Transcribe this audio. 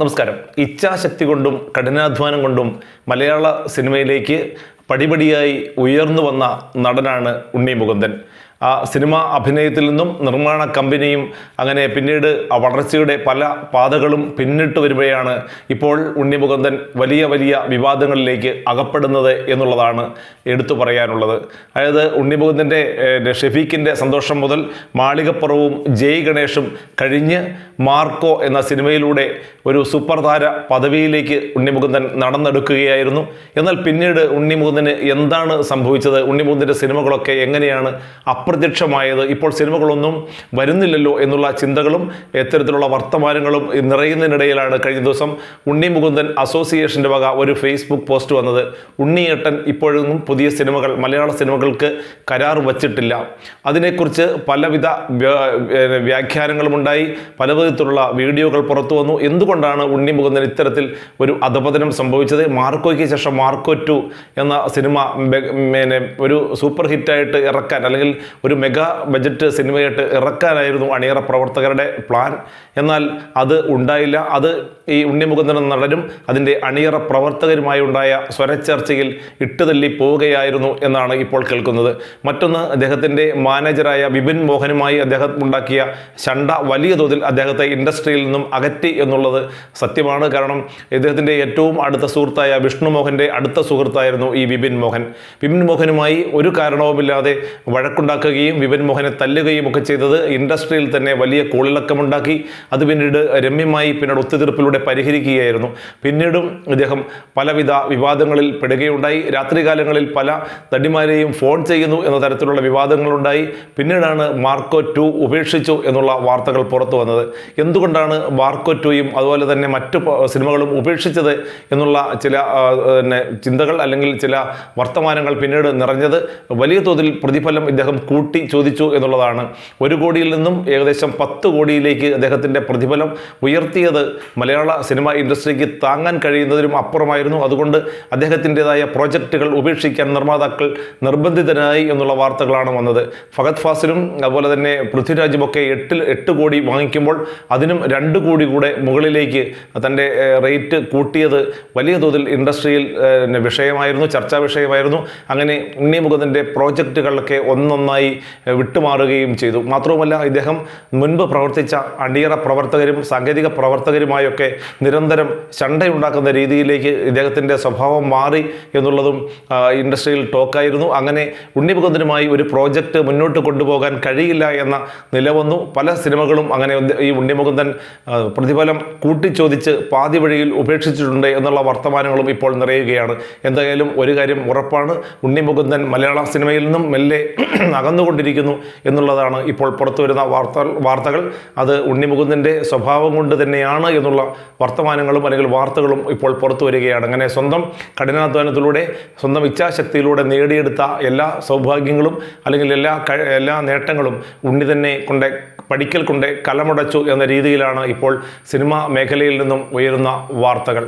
നമസ്കാരം. ഇച്ഛാശക്തി കൊണ്ടും കഠിനാധ്വാനം കൊണ്ടും മലയാള സിനിമയിലേക്ക് പടിപടിയായി ഉയർന്നു വന്ന നടനാണ് ഉണ്ണി മുകുന്ദൻ. ആ സിനിമ അഭിനയത്തിൽ നിന്നും നിർമ്മാണ കമ്പനിയും അങ്ങനെ പിന്നീട് ആ വളർച്ചയുടെ പല പാതകളും പിന്നിട്ട് വരുമ്പോഴാണ് ഇപ്പോൾ ഉണ്ണിമുകുന്ദൻ വലിയ വലിയ വിവാദങ്ങളിലേക്ക് അകപ്പെടുന്നത് എന്നുള്ളതാണ് എടുത്തു പറയാനുള്ളത്. അതായത് ഉണ്ണിമുകുന്ദന്റെ ഷെഫീഖിന്റെ സന്തോഷം മുതൽ മാളികപ്പുറവും ജയ് ഗണേഷും കഴിഞ്ഞ് മാർക്കോ എന്ന സിനിമയിലൂടെ ഒരു സൂപ്പർതാര പദവിയിലേക്ക് ഉണ്ണിമുകുന്ദൻ നടന്നെടുക്കുകയായിരുന്നു. എന്നാൽ പിന്നീട് ഉണ്ണിമുകുന്ദന് എന്താണ് സംഭവിച്ചത്? ഉണ്ണിമുകുന്ദന്റെ സിനിമകളൊക്കെ എങ്ങനെയാണ് അപ്രത്യക്ഷമായത്. ഇപ്പോൾ സിനിമകളൊന്നും വരുന്നില്ലല്ലോ എന്നുള്ള ചിന്തകളും ഇത്തരത്തിലുള്ള വർത്തമാനങ്ങളും നിറയുന്നതിനിടയിലാണ് കഴിഞ്ഞ ദിവസം ഉണ്ണി മുകുന്ദൻ അസോസിയേഷന്റെ വക ഒരു ഫേസ്ബുക്ക് പോസ്റ്റ് വന്നത്. ഉണ്ണിയേട്ടൻ ഇപ്പോഴൊന്നും പുതിയ സിനിമകൾ മലയാള സിനിമകൾക്ക് കരാർ വച്ചിട്ടില്ല. അതിനെക്കുറിച്ച് പലവിധ വ്യാഖ്യാനങ്ങളുമുണ്ടായി. പല വിധത്തിലുള്ള വീഡിയോകൾ പുറത്തു വന്നു. എന്തുകൊണ്ടാണ് ഉണ്ണി മുകുന്ദൻ ഇത്തരത്തിൽ ഒരു അധപതനം സംഭവിച്ചത്? മാർക്കോയ്ക്ക് ശേഷം മാർക്കോ ടു എന്ന സിനിമ പിന്നെ ഒരു സൂപ്പർ ഹിറ്റായിട്ട് ഇറക്കാൻ അല്ലെങ്കിൽ ഒരു മെഗാ ബജറ്റ് സിനിമയായിട്ട് ഇറക്കാനായിരുന്നു അണിയറ പ്രവർത്തകരുടെ പ്ലാൻ. എന്നാൽ അത് ഉണ്ടായില്ല. അത് ഈ ഉണ്ണിമുകുന്ദൻ നടനും അതിന്റെ അണിയറ പ്രവർത്തകരുമായി ഉണ്ടായ സ്വരച്ചർച്ചയിൽ ഇട്ടുതല്ലി പോവുകയായിരുന്നു എന്നാണ് ഇപ്പോൾ കേൾക്കുന്നത്. മറ്റൊന്ന് അദ്ദേഹത്തിന്റെ മാനേജറായ ബിപിൻ മോഹനുമായി അദ്ദേഹം ഉണ്ടാക്കിയ ശണ്ട വലിയ തോതിൽ അദ്ദേഹത്തെ ഇൻഡസ്ട്രിയിൽ നിന്നും അകറ്റി എന്നുള്ളത് സത്യമാണ്. കാരണം ഇദ്ദേഹത്തിന്റെ ഏറ്റവും അടുത്ത സുഹൃത്തായ വിഷ്ണു മോഹന്റെ അടുത്ത സുഹൃത്തായിരുന്നു ഈ വിപിൻ മോഹൻ. വിപിൻ മോഹനുമായി ഒരു കാരണവുമില്ലാതെ വഴക്കുണ്ടാക്കുകയും വിപിൻ മോഹനെ തല്ലുകയും ഒക്കെ ചെയ്തത് ഇൻഡസ്ട്രിയിൽ തന്നെ വലിയ കോളിളക്കമുണ്ടാക്കി. അത് പിന്നീട് രമ്യമായി പിന്നീട് ഒത്തുതീർപ്പിലൂടെ പരിഹരിക്കുകയായിരുന്നു. പിന്നീടും ഇദ്ദേഹം പലവിധ വിവാദങ്ങളിൽ പെടുകയുണ്ടായി. രാത്രികാലങ്ങളിൽ പല നടിമാരെയും ഫോൺ ചെയ്യുന്നു എന്ന തരത്തിലുള്ള വിവാദങ്ങളുണ്ടായി. പിന്നീടാണ് മാർക്കോ ടു ഉപേക്ഷിച്ചു എന്നുള്ള വാർത്തകൾ പുറത്തു വന്നത്. എന്തുകൊണ്ടാണ് മാർക്കോ ടുയും അതുപോലെ തന്നെ മറ്റു സിനിമകളും ഉപേക്ഷിച്ചത് എന്നുള്ള ചില ചിന്തകൾ അല്ലെങ്കിൽ ചില വർത്തമാനങ്ങൾ പിന്നീട് നിറഞ്ഞത് വലിയ തോതിൽ പ്രതിഫലം ഇദ്ദേഹം കൂട്ടി ചോദിച്ചു എന്നുള്ളതാണ്. ഒരു കോടിയിൽ നിന്നും ഏകദേശം പത്ത് കോടിയിലേക്ക് അദ്ദേഹത്തിന്റെ പ്രതിഫലം ഉയർത്തിയത് മലയാള സിനിമ ഇൻഡസ്ട്രിക്ക് താങ്ങാൻ കഴിയുന്നതിനും അപ്പുറമായിരുന്നു. അതുകൊണ്ട് അദ്ദേഹത്തിന്റെതായ പ്രോജക്റ്റുകൾ ഉപേക്ഷിക്കാൻ നിർമ്മാതാക്കൾ നിർബന്ധിതനായി എന്നുള്ള വാർത്തകളാണ് വന്നത്. ഫഹദ് ഫാസിലും അതുപോലെ തന്നെ പൃഥ്വിരാജും ഒക്കെ എട്ടിൽ എട്ട് കോടി വാങ്ങിക്കുമ്പോൾ അതിനും രണ്ട് കോടി കൂടെ മുകളിലേക്ക് തന്റെ റേറ്റ് കൂട്ടിയത് വലിയ തോതിൽ ഇൻഡസ്ട്രിയിൽ വിഷയമായിരുന്നു ചർച്ചാ വിഷയമായിരുന്നു. അങ്ങനെ ഉണ്ണിമുഖത്തിന്റെ പ്രോജക്റ്റുകളൊക്കെ ഒന്നൊന്നായി വിട്ടുമാറുകയും ചെയ്തു. മാത്രവുമല്ല ഇദ്ദേഹം മുൻപ് പ്രവർത്തിച്ച അണിയറ പ്രവർത്തകരും സാങ്കേതിക പ്രവർത്തകരുമായൊക്കെ നിരന്തരം ചണ്ടയുണ്ടാക്കുന്ന രീതിയിലേക്ക് ഇദ്ദേഹത്തിന്റെ സ്വഭാവം മാറി എന്നുള്ളതും ഇൻഡസ്ട്രിയിൽ ടോക്കായിരുന്നു. അങ്ങനെ ഉണ്ണി മുകുന്ദനുമായി ഒരു പ്രോജക്റ്റ് മുന്നോട്ട് കൊണ്ടുപോകാൻ കഴിയില്ല എന്ന നില വന്നു പല സിനിമകളും അങ്ങനെ ഈ ഉണ്ണി മുകുന്ദൻ ആ, പ്രതിഫലം കൂട്ടിച്ചോദിച്ച് പാതി വഴിയിൽ ഉപേക്ഷിച്ചിട്ടുണ്ട് എന്നുള്ള വർത്തമാനങ്ങളും ഇപ്പോൾ നിറയുകയാണ്. എന്തായാലും ഒരു കാര്യം ഉറപ്പാണ്. ഉണ്ണി മുകുന്ദൻ മലയാള സിനിമയിൽ നിന്നും മെല്ലെ അകന്നുകൊണ്ടിരിക്കുന്നു എന്നുള്ളതാണ് ഇപ്പോൾ പുറത്തു വരുന്ന വാർത്ത വാർത്തകൾ. അത് ഉണ്ണിമുകുന്ദന്റെ സ്വഭാവം കൊണ്ട് തന്നെയാണ് എന്നുള്ള വർത്തമാനങ്ങളും അല്ലെങ്കിൽ വാർത്തകളും ഇപ്പോൾ പുറത്തു വരികയാണ് അങ്ങനെ സ്വന്തം കഠിനാധ്വാനത്തിലൂടെ സ്വന്തം ഇച്ഛാശക്തിയിലൂടെ നേടിയെടുത്ത എല്ലാ സൗഭാഗ്യങ്ങളും അല്ലെങ്കിൽ എല്ലാ എല്ലാ നേട്ടങ്ങളും ഉണ്ണി തന്നെ കൊണ്ട് പഠിക്കൽ കൊണ്ട് കലമുടച്ചു എന്ന രീതിയിലാണ് ഇപ്പോൾ സിനിമാ മേഖലയിൽ നിന്നും ഉയരുന്ന വാർത്തകൾ.